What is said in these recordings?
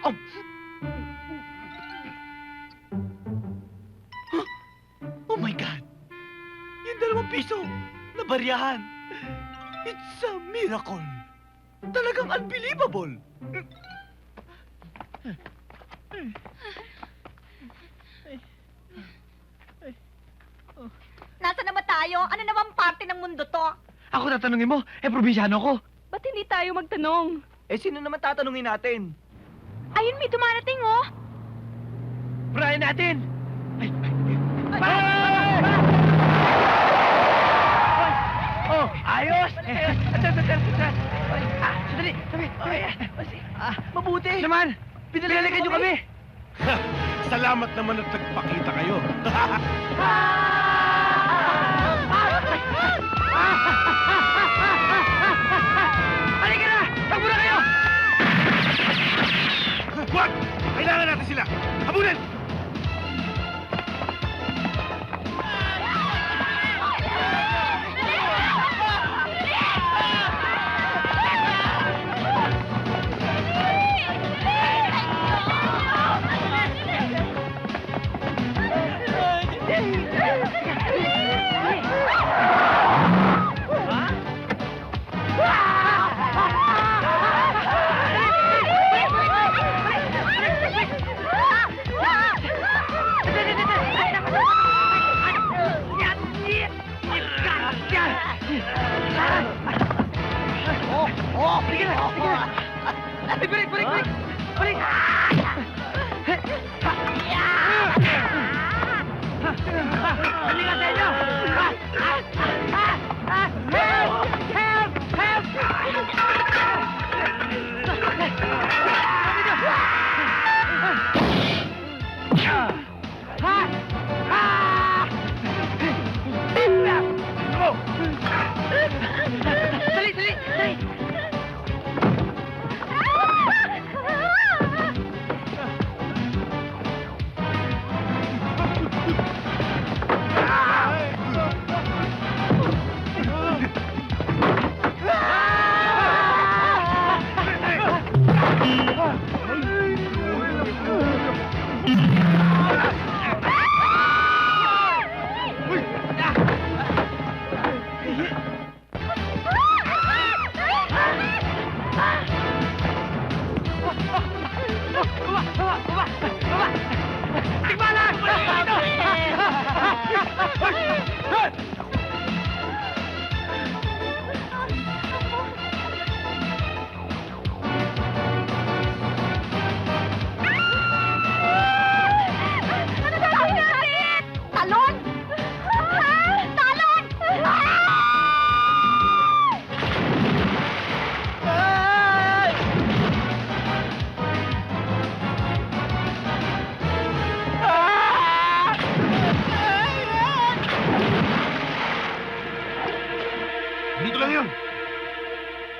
Oh! Oh my God! Yung dalawang piso na baryahan. It's a miracle. Talagang unbelievable. Nasa naman tayo? Ano naman parte ng mundo to? Ako tatanungin mo, eh probinsyano ko. Ba't hindi tayo magtanong? Eh sino naman tatanungin natin? Ayun, may dumarating, oh. Brian natin! Ay, ay, ay! Oh, ayos! Eh, ito, ito, ito, ito. Ay, ah, Sandali, sabi, sabi. Ah, mabuti. Naman, pinalalagan niyo kami. Salamat naman at nagpakita kayo. Kailangan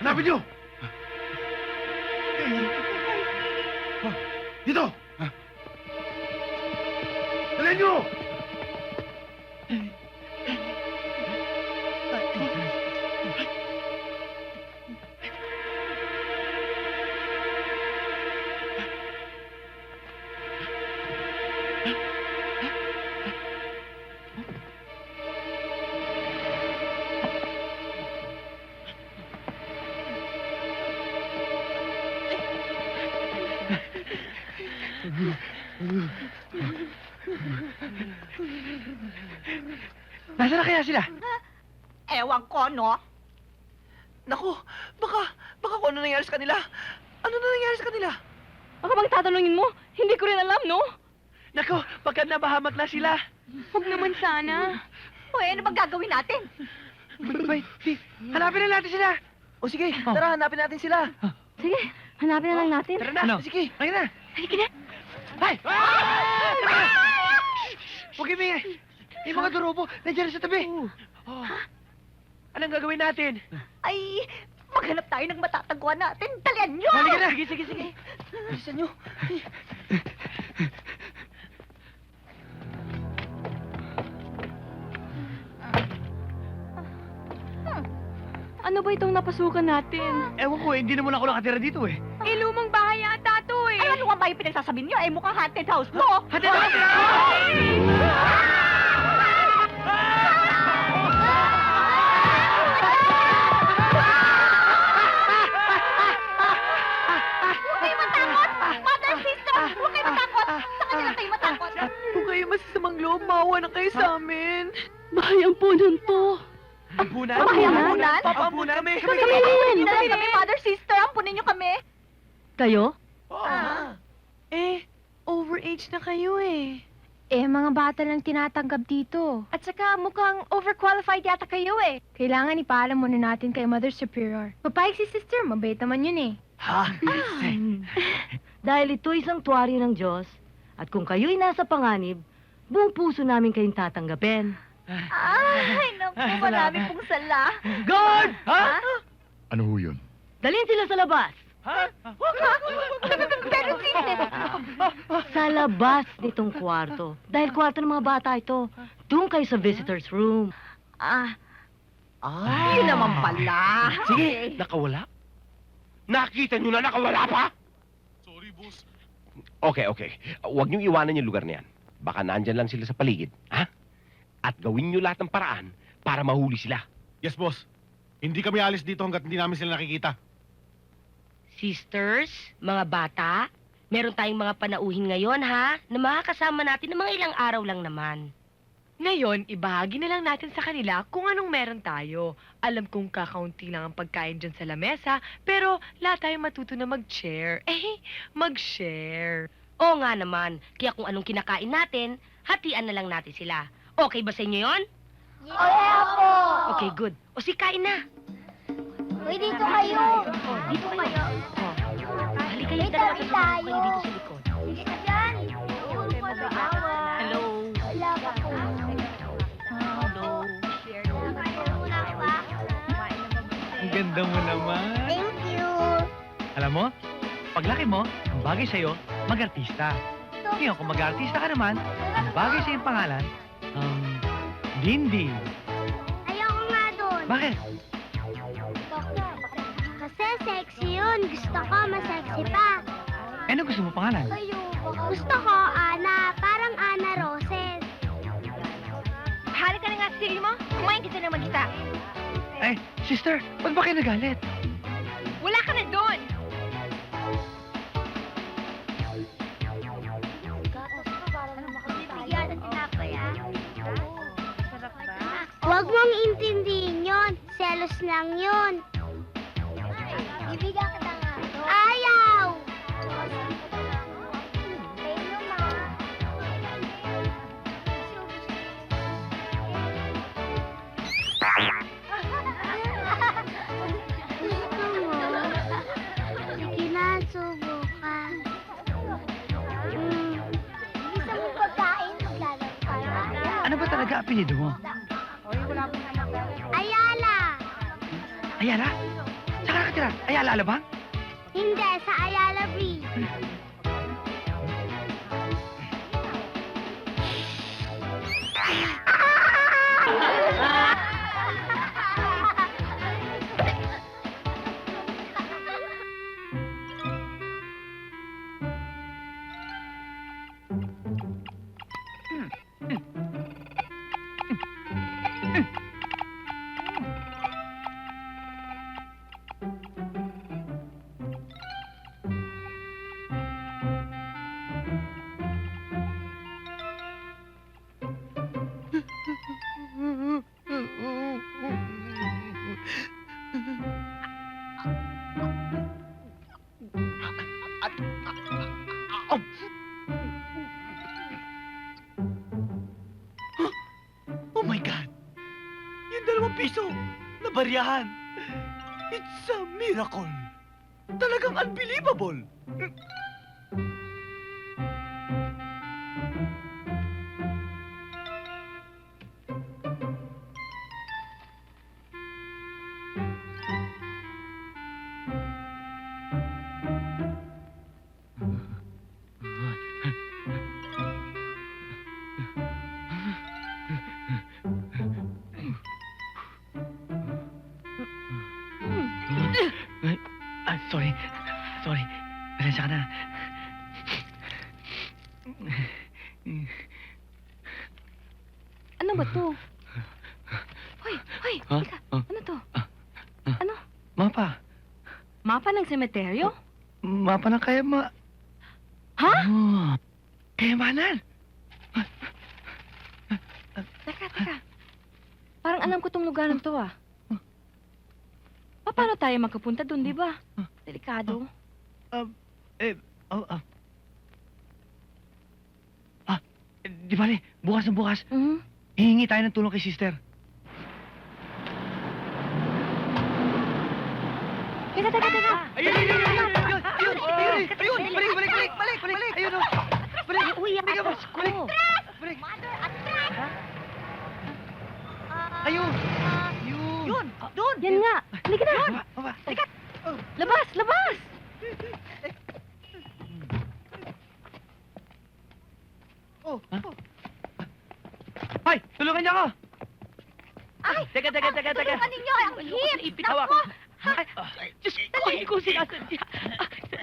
Hanapin nyo! Dito! Dali nyo! Nasaan na kaya sila? Ewan ko, no? Naku, baka, baka kung ano nangyari sa kanila. Ano na nangyari sa kanila? Baka bang tatanungin mo? Hindi ko rin alam, no? Naku, pagka nabahamak na sila. Huwag naman sana. O, eh, ano bang gagawin natin? Di, hanapin na natin sila. O sige, tara, hanapin natin sila. Sige, hanapin na lang natin. Tara na, sige, halika na. Halika na. Na! Huwag kayo maingay. Yung mga durobo, nandiyan na sa tabi. Oh. Anong gagawin natin? Ay, maghanap tayo ng matataguan natin. Dalian nyo! Halika na. Sige, sige, sige. Bilisan nyo. Ay. Ano ba itong napasukan natin? Ewan ko, eh, hindi naman ako nakatira dito eh. Eh, lumang bahay yata eh. Ay, ano tama yung pinagsasabi niyo, eh mukhang haunted house mo. Na hati Huwag kayo matakot! Mother, sister, huwag kayo matakot! Sa kanila kayo matakot. Kung kayo masasamang loob, maawa na kayo sa amin. Bayang po nun to. Ampunan? Ampunan? Papaampunan kami. Kami, kami rin. kami, kami, mother, sister, ampunin niyo kami. Kayo? Ah. Eh, overage na kayo eh. Eh, mga bata lang tinatanggap dito. At saka mukhang overqualified yata kayo eh. Kailangan ipaalam muna natin kay Mother Superior. Papayag si sister, mabait naman yun eh. Ha? Dahil ito isang tuwari ng Diyos, at kung kayo'y nasa panganib, buong puso namin kayong tatanggapin. Ay, naku, marami pong sala. Guard! Ha? Ano ho yun? Dalhin sila sa labas! Ha? Pero sister, Sa labas nitong kwarto. Dahil kwarto ng mga bata ito. Doon kayo sa visitor's room. ah, yun naman pala. Sige, nakawala? Nakita nyo na nakawala pa? Sorry, boss. Okay, okay. Huwag nyo iwanan yung lugar na yan. Baka nandyan lang sila sa paligid, ha? At gawin nyo lahat ng paraan para mahuli sila. Yes, boss. Hindi kami alis dito hanggat hindi namin sila nakikita. Sisters, mga bata, meron tayong mga panauhin ngayon ha, na makakasama natin ng mga ilang araw lang naman. Ngayon, ibahagi na lang natin sa kanila kung anong meron tayo. Alam kong kakaunti lang ang pagkain dyan sa lamesa, pero lahat tayo matuto na mag-share. Eh, mag-share. Oo nga naman, kaya kung anong kinakain natin, hatian na lang natin sila. Okay ba sa inyo yon? Yeah po. Okay, good. O si kain na. Uy, dito kayo. Dito kayo. Halika kayo dalawa sa tayo. kayo dito sa likod. Dito dyan. Hello. Wala pa po. Hello. Ang ganda mo naman. Thank you. Alam mo, paglaki mo, ang bagay sa'yo, mag-artista. Ngayon, kung mag-artista ka naman, ang bagay sa iyong pangalan, um, Dindi. Ayoko nga doon. Bakit? Gusto ko mas-sexy pa. Eh, ano gusto mo pangalan? Gusto ko, Ana. Parang Ana Roses. Halika na nga sa sarili mo. Kumain kita na magkita. Eh, sister, ba't ba kayo nagalit? Wala ka na doon. Huwag mong intindihin yon. Selos lang yon. Ibigyan kita talaga apelido mo? Ayala! Ayala? Saan ka nakatira? Ayala Alabang? Hindi, sa Ayala Bridge. Piso, nabariyahan. It's a miracle. Talagang unbelievable. Sorry. Sorry. Pasensya ka na. Ano ba to? Hoy, hoy, Ha? teka, Ah. ano to? Ano? Mapa. Mapa ng semeteryo? Mapa ng kaya ma... Ha? Oh. Kayamanan. Teka, teka. Parang alam ko tong lugar to ah. Pa, paano tayo magkapunta doon, di ba? Delikado. Eh, oh, ah. Ah, eh, di bale, bukas na bukas, Mhm. hihingi tayo ng tulong kay sister. Teka, teka, teka. Ayun, ayun, ayun, ayun, ayun, ayun, ayun, ayun, ayun, balik, balik, balik, balik, balik, ayun, oh. Balik, Uy, ang balik, atas ko. balik, Mother, attract! ayun, yun. Yun, Doon! Yan nga. Halika na. Baba, baba. Labas, labas. Oh, oh. Hoy, tulungan niyo ako. Ay! Teka, teka, teka, teka. Tulungan ninyo! Ang hit! Ipitawak. Nako! Ay, Diyos ko, hindi ko sinasadya.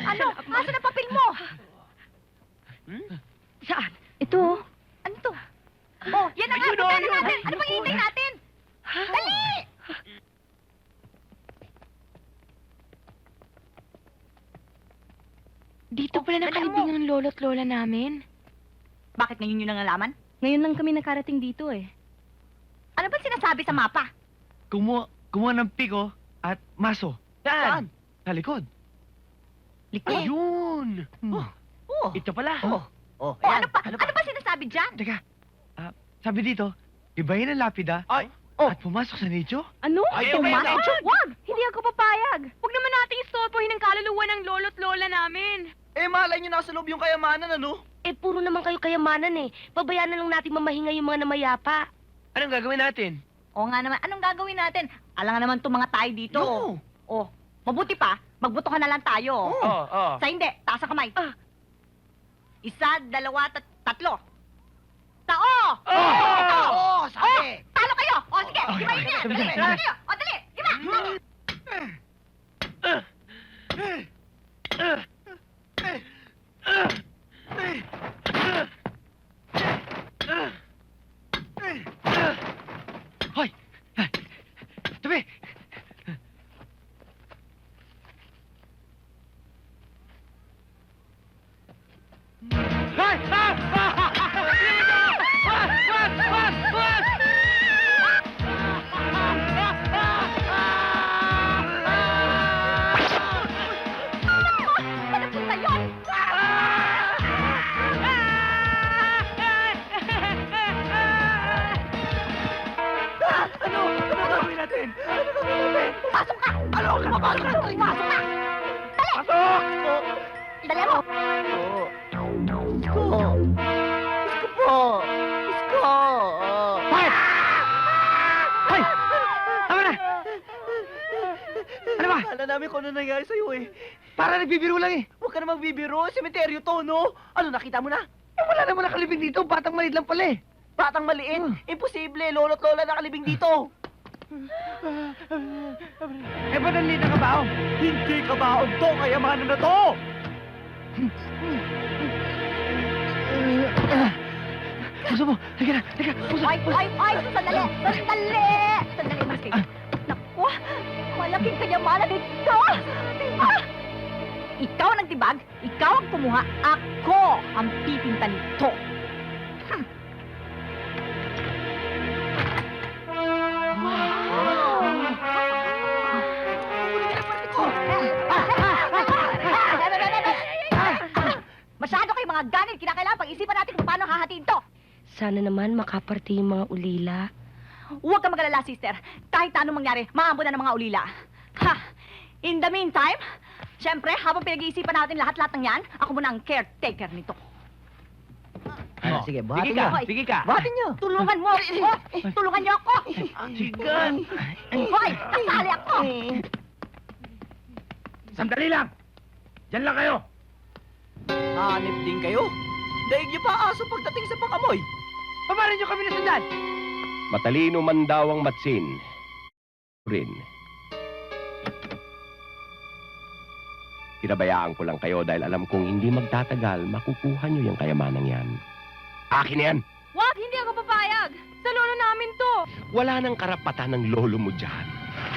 Ano? Asan ang papel mo? Saan? Ito. oh. Ano to? Oh, yan na nga! Ayun, Punta ayun, na natin! ayun. Ano bang hihintay natin? Dali! Dito pala nakalibing ang lolo't lola namin. Bakit ngayon yun ang nalaman? Ngayon lang kami nakarating dito eh. Ano ba sinasabi sa mapa? Kumuha, kumuha ng piko at maso. Saan? Sa likod. Likod? Ayun. Oh. Oh. Ito pala. Oh. Oh, ano pa? Ano, ba sinasabi dyan? Teka, ah, sabi dito, ibahin ang lapida Ay. at pumasok sa nicho. Ano? Ayaw? Pumasok? Wag! Hindi ako papayag. Huwag naman nating istorbohin ang kaluluwa ng lolo't lola namin. Eh, malay nyo nasa loob yung kayamanan, ano? Eh, puro naman kayo kayamanan eh. Pabayaan na lang natin mamahinga yung mga namayapa. Anong gagawin natin? Oo nga naman, anong gagawin natin? Alam nga naman itong mga tayo dito. Yo! Oh, mabuti pa, magbutuhan na lang tayo. Oo, oo. Sa hindi, taas ang kamay. Ah. Isa, dalawa, tat tatlo. Tao! Oh! Oo, sabi! Oh, talo kayo! O, sige, Okay, gibayin niyo! sabi, namin kung ano nangyari sa'yo eh. Para nagbibiro lang eh. Huwag ka na magbibiro. Semeteryo to, no? Ano, nakita mo na? Eh, wala naman nakalibing dito. Batang maliit lang pala eh. Batang maliit? Imposible. Lolo't lola nakalibing dito. eh, ba't ang liit ng kabaong? Hindi kabaong to. Kayamanan na to. Puso mo. Halika na. Halika. Puso. Ay, ay, ay! Sandali! Sandali! Sandali, Marcy. Naku! Malaking kanyamanan ito! Diba? Ikaw ang nagtibag, ikaw ang kumuha, ako ang pipinta nito. Hmm. Masyado kayo mga ganit, kinakailangan pag-isipan natin kung paano hahatiin to. Sana naman makaparte yung mga ulila. Huwag ka magalala, sister. Kahit anong mangyari, maambo na ng mga ulila. Ha! In the meantime, syempre, habang pinag-iisipan natin lahat-lahat ng yan, ako muna ang caretaker nito. Oh, sige, buhatin nyo. Sige ka. Buhatin nyo. Tulungan mo ako. Tulungan nyo ako. Sigan. Hoy, kasali ako. Sandali lang! Diyan lang kayo! Hanip din kayo. Daig niyo pa aso pagdating sa pangamoy. Paparin niyo kami na sundan. Matalino man daw ang matsin. Rin. Pinabayaan ko lang kayo dahil alam kong hindi magtatagal, makukuha nyo yung kayamanang yan. Akin na yan! Wag, hindi ako papayag. Sa lolo namin to. Wala nang karapatan ng lolo mo dyan.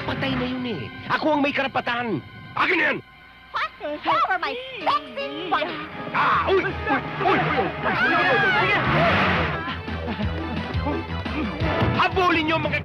Patay na yun eh. Ako ang may karapatan. Akin na yan! Faster, over my sexy body! Habulin nyo mga